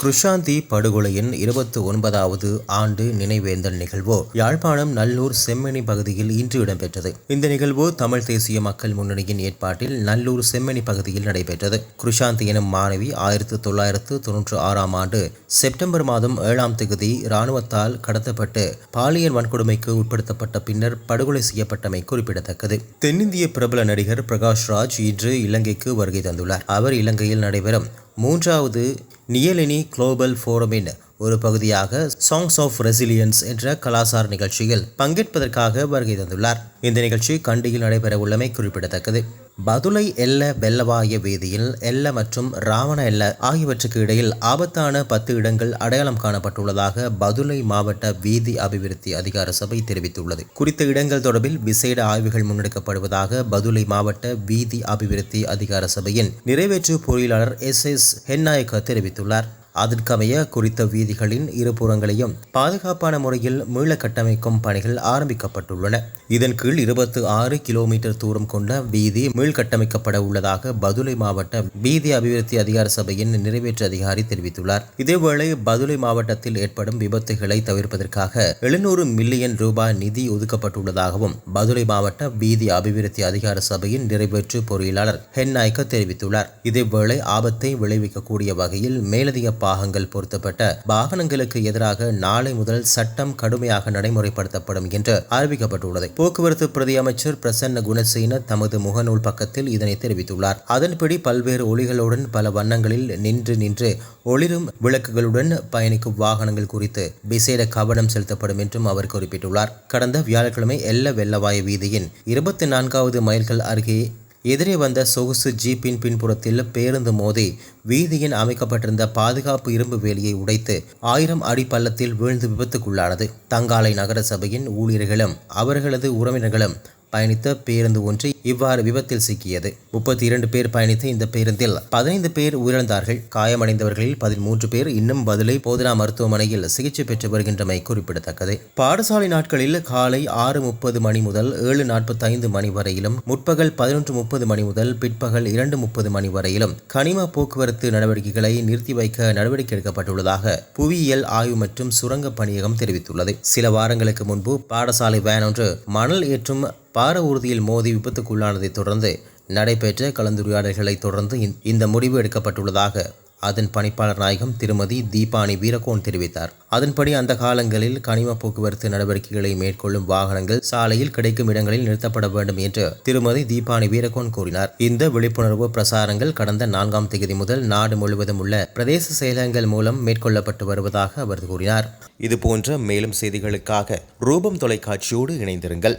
குருஷாந்தி படுகொலையின் இருபத்தி ஒன்பதாவது ஆண்டு நினைவேந்தல் நிகழ்வு? யாழ்ப்பாணம் நல்லூர் செம்மணி பகுதியில் இன்று இடம்பெற்றது. இந்த நிகழ்வு தமிழ் தேசிய மக்கள் முன்னணியின் ஏற்பாட்டில் நல்லூர் செம்மணி பகுதியில் நடைபெற்றது. குருஷாந்தி எனும் மாணவி ஆயிரத்து தொள்ளாயிரத்து தொன்னூற்று ஆறாம் ஆண்டு செப்டம்பர் மாதம் ஏழாம் தேதி இராணுவத்தால் கடத்தப்பட்டு பாலியல் வன்கொடுமைக்கு உட்படுத்தப்பட்ட பின்னர் படுகொலை செய்யப்பட்டமை குறிப்பிடத்தக்கது. தென்னிந்திய பிரபல நடிகர் பிரகாஷ் ராஜ் இன்று இலங்கைக்கு வருகை தந்துள்ளார். அவர் இலங்கையில் நடைபெறும் மூன்றாவது நியலினி குளோபல் ஃபோரமின் ஒரு பகுதியாக சாங்ஸ் ஆஃப் ரெசிலியன்ஸ் என்ற கலாசார நிகழ்ச்சியில் பங்கேற்பதற்காக வருகை தந்துள்ளார். இந்த நிகழ்ச்சி கண்டியில் நடைபெற உள்ளமை குறிப்பிடத்தக்கது. பதுளை எல்ல வெள்ளவாய வீதியில் எல்ல மற்றும் ராவண எல்ல ஆகியவற்றுக்கு இடையில் ஆபத்தான பத்து இடங்கள் அடையாளம் காணப்பட்டுள்ளதாக பதுளை மாவட்ட வீதி அபிவிருத்தி அதிகார சபை தெரிவித்துள்ளது. குறித்த இடங்கள் தொடர்பில் விசேட ஆய்வுகள் முன்னெடுக்கப்படுவதாக பதுளை மாவட்ட வீதி அபிவிருத்தி அதிகார சபையின் நிறைவேற்று பொறியாளர் எஸ் எஸ் ஹென்னாயக்க தெரிவித்துள்ளார். அதற்கமைய குறித்த வீதிகளின் இருபுறங்களையும் பாதுகாப்பான முறையில் மீள கட்டமைக்கும் பணிகள் ஆரம்பிக்கப்பட்டுள்ளன. இதன் கீழ் இருபத்தி ஆறு கிலோமீட்டர் தூரம் கொண்ட வீதி மீள்கட்டமைக்கப்பட உள்ளதாக பதுளை மாவட்ட வீதி அபிவிருத்தி அதிகார சபையின் நிறைவேற்று அதிகாரி தெரிவித்துள்ளார். இதேவேளை பதுளை மாவட்டத்தில் ஏற்படும் விபத்துகளை தவிர்ப்பதற்காக எழுநூறு மில்லியன் ரூபாய் நிதி ஒதுக்கப்பட்டுள்ளதாகவும் பதுளை மாவட்ட வீதி அபிவிருத்தி அதிகார சபையின் நிறைவேற்று பொறியியலாளர் ஹென் நாய்க்க தெரிவித்துள்ளார். இதேவேளை ஆபத்தை விளைவிக்கக்கூடிய வகையில் மேலதிக பாகங்கள் பொருத்தப்பட்ட வாகனங்களுக்கு எதிராக நாளை முதல் சட்டம் கடுமையாக நடைமுறைப்படுத்தப்படும் என்று அறிவிக்கப்பட்டுள்ளது. போக்குவரத்து பிரதி அமைச்சர் பிரசன்ன குணசேன தமது முகநூல் பக்கத்தில் இதனை தெரிவித்துள்ளார். அதன்படி பல்வேறு ஒளிகளுடன் பல வண்ணங்களில் நின்று நின்று ஒளிரும் விளக்குகளுடன் பயணிக்கும் வாகனங்கள் குறித்து விசேட கவனம் செலுத்தப்படும் என்றும் அவர் குறிப்பிட்டுள்ளார். கடந்த வியாழக்கிழமை எல்ல வெள்ளவாய வீதியின் இருபத்தி நான்காவது மைல்கள் அருகே எதிரே வந்த சொகுசு ஜீப்பின் பின்புறத்தில் பேருந்து மோதி வீதியின் அமைக்கப்பட்டிருந்த பாதுகாப்பு இரும்பு வேலியை உடைத்து ஆயிரம் அடி பள்ளத்தில் வீழ்ந்து விபத்துக்குள்ளானது. தங்காலை நகர சபையின் ஊழியர்களும் அவர்களது உறவினர்களும் பயணித்த பேருந்து ஒன்று இவ்வாறு விபத்தில் சிக்கியது. முப்பத்தி இரண்டு பேர் பயணித்த இந்த பேருந்தில் பதினைந்து பேர் உயிரிழந்தார்கள். காயமடைந்தவர்களில் பதிமூன்று பேர் இன்னும் பதிலை போதனா மருத்துவமனையில் சிகிச்சை பெற்று வருகின்றமை குறிப்பிடத்தக்கது. பாடசாலை நாட்களில் காலை ஆறு முப்பது மணி முதல் ஏழு நாற்பத்தைந்து மணி வரையிலும் முற்பகல் பதினொன்று முப்பது மணி முதல் பிற்பகல் இரண்டு முப்பது மணி வரையிலும் கனிம போக்குவரத்து நடவடிக்கைகளை நிறுத்தி வைக்க நடவடிக்கை எடுக்கப்பட்டுள்ளதாக புவியியல் ஆய்வு மற்றும் சுரங்க பணியகம் தெரிவித்துள்ளது. சில வாரங்களுக்கு முன்பு பாடசாலை வேன் ஒன்று மணல் ஏற்றும் பார ஊர்தியில் மோதி விபத்துக்குள்ளானதைத் தொடர்ந்து நடைபெற்ற கலந்துரையாடல்களை தொடர்ந்து இந்த முடிவு எடுக்கப்பட்டுள்ளதாக அதன் பணிப்பாளர் நாயகம் திருமதி தீபானி வீரகோன் தெரிவித்தார். அதன்படி அந்த காலங்களில் கனிம போக்குவரத்து நடவடிக்கைகளை மேற்கொள்ளும் வாகனங்கள் சாலையில் கிடைக்கும் இடங்களில் நிறுத்தப்பட வேண்டும் என்று திருமதி தீபானி வீரகோன் கூறினார். இந்த விழிப்புணர்வு பிரசாரங்கள் கடந்த நான்காம் தேதி முதல் நாடு முழுவதும் உள்ள பிரதேச செயலகங்கள் மூலம் மேற்கொள்ளப்பட்டு வருவதாக அவர் கூறினார். இதுபோன்ற மேலும் செய்திகளுக்காக ரூபம் தொலைக்காட்சியோடு இணைந்திருங்கள்.